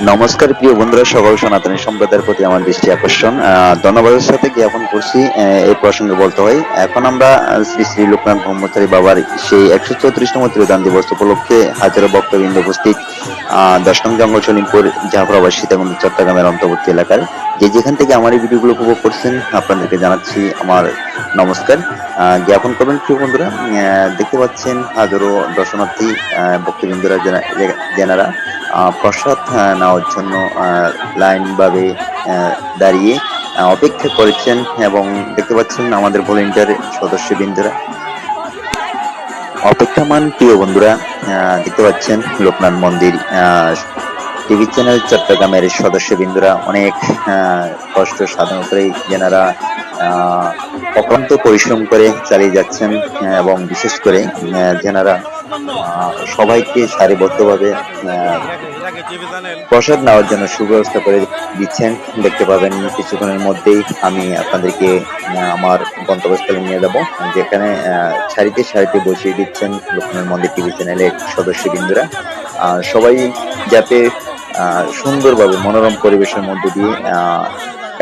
নমস্কার প্রিয় বন্ধুরা সকল সনাতনী সম্প্রদায়ের প্রতি আমার দৃষ্টি আকর্ষণ। ধন্যবাদের সাথে জ্ঞাপন করছি এই প্রসঙ্গে বলতে হয় এখন আমরা শ্রী শ্রী লোকনাথ ব্রহ্মচারী বাবার সেই একশো চৌত্রিশতম ত্রিদান দিবস উপলক্ষে হাজারো বক্তবৃন্দ উপস্থিত আহ, দশ জঙ্গল সলিমপুর জাফরাবাদ সীতাকুণ্ড চট্টগ্রামের অন্তর্বর্তী এলাকার। যে যেখান থেকে আমার এই ভিডিওগুলো উপভোগ করছেন আপনাদেরকে জানাচ্ছি আমার নমস্কার। জ্ঞাপন করবেন প্রিয় বন্ধুরা দেখতে পাচ্ছেন হাজারো দর্শনার্থী যারা আহ, প্রসাদ নেওয়ার জন্য লাইন ভাবে দাঁড়িয়ে অপেক্ষা করেছেন এবং দেখতে পাচ্ছেন আমাদের ভলেন্টিয়ার সদস্যবৃন্দরা। অপেক্ষামান প্রিয় বন্ধুরা দেখতে পাচ্ছেন লোকনাথ মন্দির টিভি চ্যানেল চট্টগ্রামের সদস্যবৃন্দরা অনেক কষ্ট সাধন করে যেনারা অক্লান্ত পরিশ্রম করে চালিয়ে যাচ্ছেন এবং বিশেষ করে যেনারা সবাইকে সারিবদ্ধভাবে প্রসাদ নেওয়ার জন্য সুব্যবস্থা করে দিচ্ছেন। দেখতে পাবেন কিছুক্ষণের মধ্যেই আমি আপনাদেরকে আমার গন্তব্যস্থলে নিয়ে যাব। যেখানে সারিতে সারিতে বসিয়ে দিচ্ছেন লক্ষ্মণের মন্দির টিভি চ্যানেলের সদস্যবৃন্দরা। সবাই যাতে সুন্দরভাবে মনোরম পরিবেশের মধ্যে দিয়ে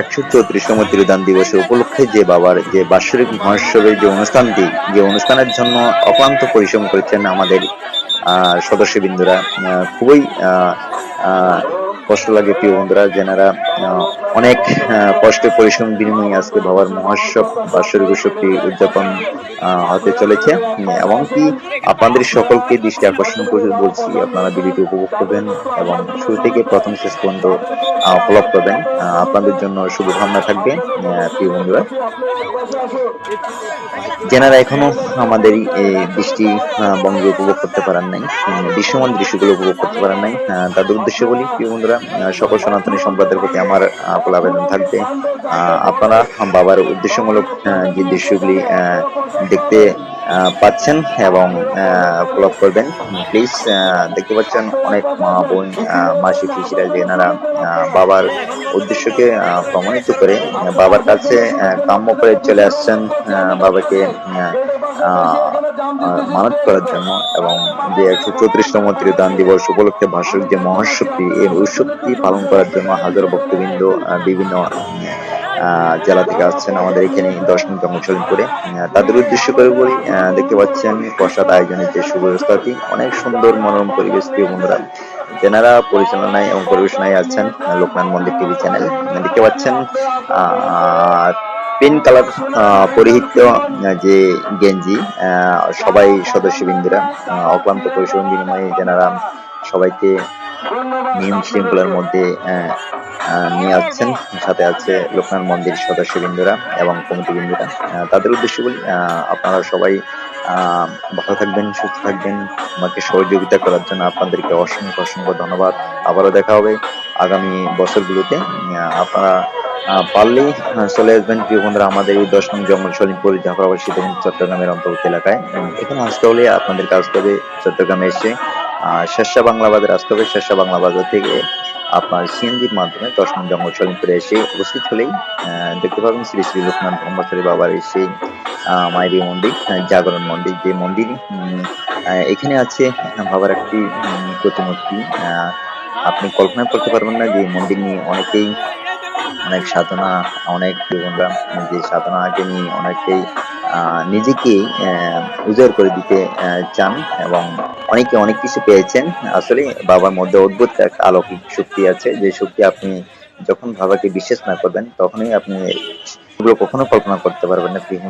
একশো চৌত্রিশতম তিরুদান দিবসের উপলক্ষে যে বাবার, যে বাৎসরিক মহোৎসবের যে অনুষ্ঠানটি, যে অনুষ্ঠানের জন্য অক্লান্ত পরিশ্রম করেছেন আমাদের সদস্যবৃন্দরা খুবই কষ্ট লাগে প্রিয় বন্ধুরা, যেনারা অনেক কষ্ট পরিশ্রম বিনিময়ে আজকে বাবার মহোৎসব বাৎসরিক উৎসবটি উদযাপন হতে চলেছে। এবং কি আপনাদের সকলকে দৃষ্টি আকর্ষণ করে বলছি আপনারা ভিডিওটি উপভোগ করবেন এবং শুরু থেকে প্রথম শেষ পর্যন্ত ফলো করবেন। আপনাদের জন্য শুভকামনা থাকবে প্রিয় বন্ধুরা। যেনারা এখনও আমাদের এই আহ, বঙ্গে উপভোগ করতে পারেন নাই দৃশ্যমান দৃশ্যগুলো উপভোগ করতে পারেন নাই তাদের উদ্দেশ্যে বলি প্রিয় বন্ধুরা সকল সনাতনী সম্প্রদায়ের প্রতি আমার আকুল আবেদন থাকবে। আপনারা বাবার উদ্দেশ্যমূলক যে দৃশ্যগুলি দেখতে পাচ্ছেন এবং ফলো করবেন প্লিজ দেখতে পাচ্ছেন অনেক মা বোন মাসি, পিসিরা, যেনারা বাবার উদ্দেশ্যকে প্রমাণিত করে, বাবার কাছে কাম্য করে চলে আসছেন বাবাকে মানত করার জন্য এবং যে একশো চৌত্রিশতম ত্রিদান দিবস উপলক্ষে ভাষক যে মহাশক্তি এই উৎসবটি পালন করার জন্য হাজার ভক্তবৃন্দ বিভিন্ন জেলা থেকে আসছেন আমাদের এখানে দর্শন কর্মশালী করে। তাদের উদ্দেশ্য করে বলি দেখতে পাচ্ছেন প্রসাদ আয়োজনের যে সুব্যবস্থাটি অনেক সুন্দর মনোরম পরিবেশ। প্রিয় বন্ধুরা যেনারা পরিচালনায় এবং পরিবেশনায় আছেন, লোকনাথ মন্দির টিভি চ্যানেল, দেখতে পাচ্ছেন পিঙ্ক কালার পরিহিত যে গেঞ্জি সবাই সদস্যবৃন্দরা অক্লান্ত পরিশ্রম বিনিময়ে যেনারা সবাইকে নিয়ম শৃঙ্খলার মধ্যে নিয়ে আসছেন, সাথে আছে লোকনাথ মন্দির সদস্যবৃন্দরা এবং কমিটিবৃন্দরা। তাদের উদ্দেশ্য বলি আপনারা সবাই ভালো থাকবেন, সুস্থ থাকবেন, আমাকে সহযোগিতা করার জন্য আপনাদেরকে অসংখ্য অসংখ্য ধন্যবাদ। আবারও দেখা হবে আগামী বছরগুলোতে। আপনারা পারলেই চলে আসবেন প্রিয় বন্ধুরা আমাদের এই দশ নং জঙ্গল সলিমপুর জাফরাবাদ সীতাকুণ্ড চট্টগ্রামের অন্তর্গত এলাকায়। এখানে আসতে হলে আপনাদেরকে আসতে হবে চট্টগ্রামে এসে শেরশাহ বাংলা বাজার আসতে হবে। শেরশাহ বাংলা বাজার থেকে আপনার সিএনজির মাধ্যমে দশ নং জঙ্গল সলিমপুরে এসে উপস্থিত হলেই দেখতে পাবেন শ্রী শ্রী লোকনাথ ব্রহ্মচারী বাবার এসে মাইরি মন্দির জাগরণ মন্দির, যে মন্দির এখানে আছে বাবার একটি প্রতিমূর্তি। আপনি কল্পনা করতে পারবেন না যে মন্দির নিয়ে অনেকেই অনেক সাধনা, অনেক বন্ধুরা যে সাধনাকে নিয়ে অনেকেই নিজেকে উজাড় করে দিতে চান এবং অনেকে অনেক কিছু পেয়েছেন। আসলে বাবার মধ্যে অদ্ভুত এক আলৌকিক শক্তি আছে। যে শক্তি আপনি যখন বাবাকে বিশ্বাস না করবেন, তখনই আপনি এগুলো কখনো কল্পনা করতে পারবেন না প্রিয়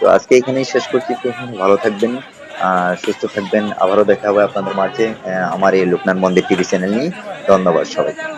তো আজকে এখানেই শেষ করছি। ভালো থাকবেন সুস্থ থাকবেন। আবারও দেখা হবে আপনাদের মাঝে আমার এই লোকনাথ মন্দির টিভি চ্যানেল নিয়ে। ধন্যবাদ সবাইকে।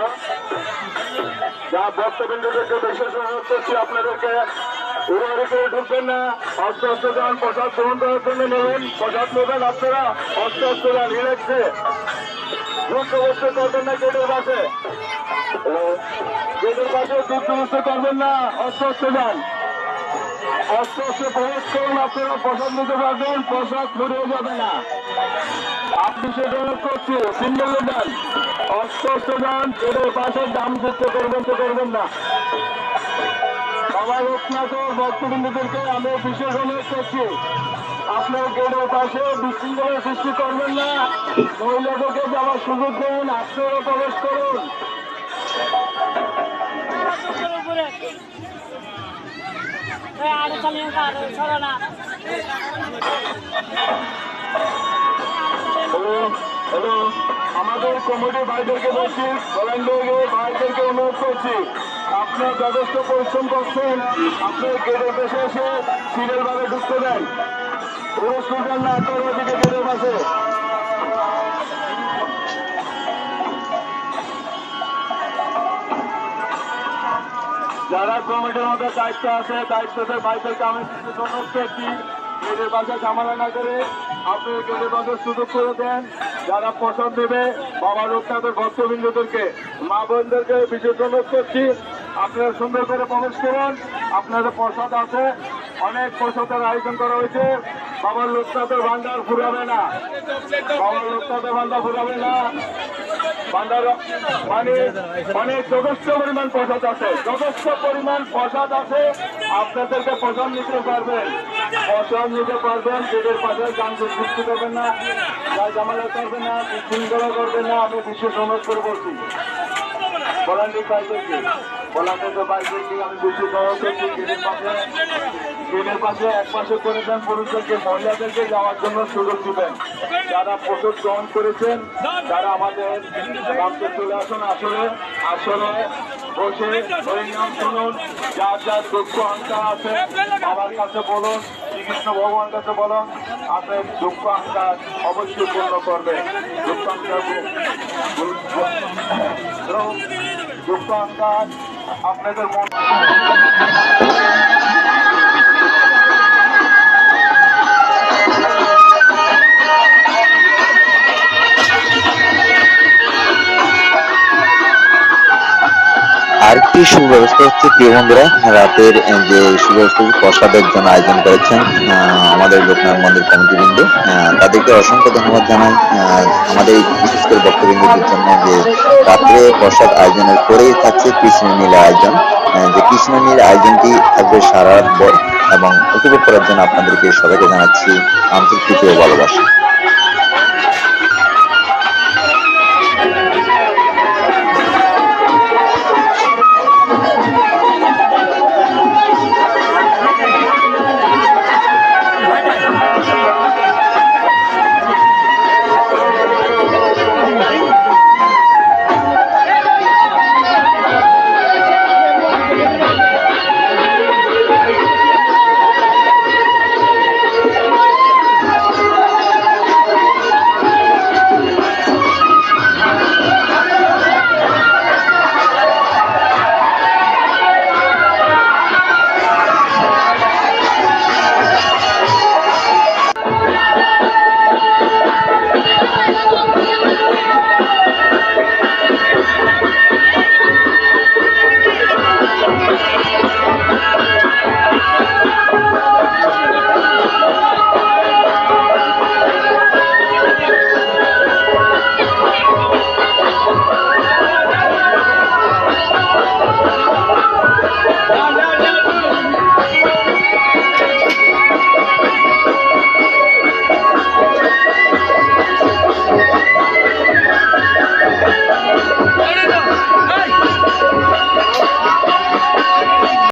হ্যালো যা ভক্তবৃন্দদেরকে বিশেষ অনুরোধ করছি আপনাদেরকে। উড়াউড়ি করে ঢুকবেন না। অস্ত্র অস্ত্র যান প্রসাদ গ্রহণ করার জন্য নেবেন। প্রসাদ নেবেন আপনারা। অস্ত্র অস্ত্র যান রিলেক্সে দুধ অবস্থা করবেন না, গেটের পাশে? গেটের পাশে অবস্থা করবেন না। অস্ত্র অস্ত্র যান অস্ত্র অস্ত্র প্রবেশ করুন, আপনারা প্রসাদ নিতে পারবেন। প্রসাদ ফুরিয়ে যাবে না। আপনি সেটা করছি সিঙ্গেল দেন। অস্ত্র অস্ত্র যান পাশে দাম যুক্ত করবেন করবেন না। বাবা লোকনাথ ভক্তবৃন্দদেরকে আমি বিশেষ অনুরোধ আপনার গেটের পাশে বিশৃঙ্খলা সৃষ্টি করবেন না। মহিলাদেরকে যাওয়ার সুযোগ দিন আপনারা করুন। আরও হ্যালো, আমাদের কমিটি ভাইদেরকে বলছি ভলেন্টিয়ার ভাইদেরকে অনুরোধ করছি আপনার যথেষ্ট পরিশ্রম করছেন আপনার গেটের পাশে এসে সিরিয়াল ভাবে ঢুকতে দেন। পুরো স্টুডেন্ট না, আপনার ওদিকে গেটের পাশে। যারা কমিটির মধ্যে দায়িত্ব আছে দায়িত্বদের ভাইদেরকে আমি অনুরোধ করছি গেটের পাশে ঝামেলা না করে। আপনি পাশে সুযোগ করে দেন। যারা পছন্দ দেবে বাবা লোকনাথের ভক্তবৃন্দদেরকে, মা বোনদেরকে বিশেষ অনুরোধ করছি, আপনারা সুন্দর করে প্রবেশ করুন। আপনাদের প্রসাদ আছে। অনেক প্রসাদের আয়োজন করা হয়েছে। বাবার লোকনাথের ভান্ডার ফুরাবে না। বাবার লোকনাথের ভান্ডার ফুরাবে না। ভান্ডার মানে যথেষ্ট পরিমাণ প্রসাদ আছে, যথেষ্ট পরিমাণ প্রসাদ আছে। আপনাদেরকে প্রসাদ নিতে পারবেন, প্রসাদ নিতে পারবেন গেটের পাশে গান সৃষ্টি করবেন না, গায়ে জামালা করবেন না, বিশৃঙ্খলা করবেন না, আমি বিশেষ অনুরোধ করে বলছি। বাইকের বলান্ডির বাইকের আমি বিশেষ অনুরোধ গেটের পাশে, এক পাশে করে দেন পুরুষদেরকে, মহিলাদেরকে যাওয়ার জন্য সুযোগ দিবেন। যারা প্রসব গ্রহণ করেছেন তারা আমাদের গ্রামকে চলে আসুন আসলে আসলে বসে হরিনাম শুনুন, যার যার দুঃখ অহংকার আছে আমার কাছে বলুন শ্রীকৃষ্ণ ভগবানের কাছে বলুন, আপনার দুঃখ অহংকার অবশ্যই পূর্ণ করবে। দুঃখ অহংকার দুঃখ অহংকার আপনাদের মন আরেকটি সুব্যবস্থা হচ্ছে প্রিয় বন্ধুরা, রাতের যে সুব্যবস্থা প্রসাদের জন্য আয়োজন করেছেন আমাদের লোকনাথ মন্দির কমিটি বিন্দু তাদেরকে অসংখ্য ধন্যবাদ জানাই। আমাদের বিশেষ করে বক্তবিন্দুদের জন্য যে রাত্রে প্রসাদ আয়োজনের পরেই থাকছে কৃষ্ণ নীল আয়োজন। যে কৃষ্ণ নীল আয়োজনটি থাকবে সারা রাত এবং উপভোগ করার জন্য আপনাদেরকে সবাইকে জানাচ্ছি আন্তরিক ভালোবাসা।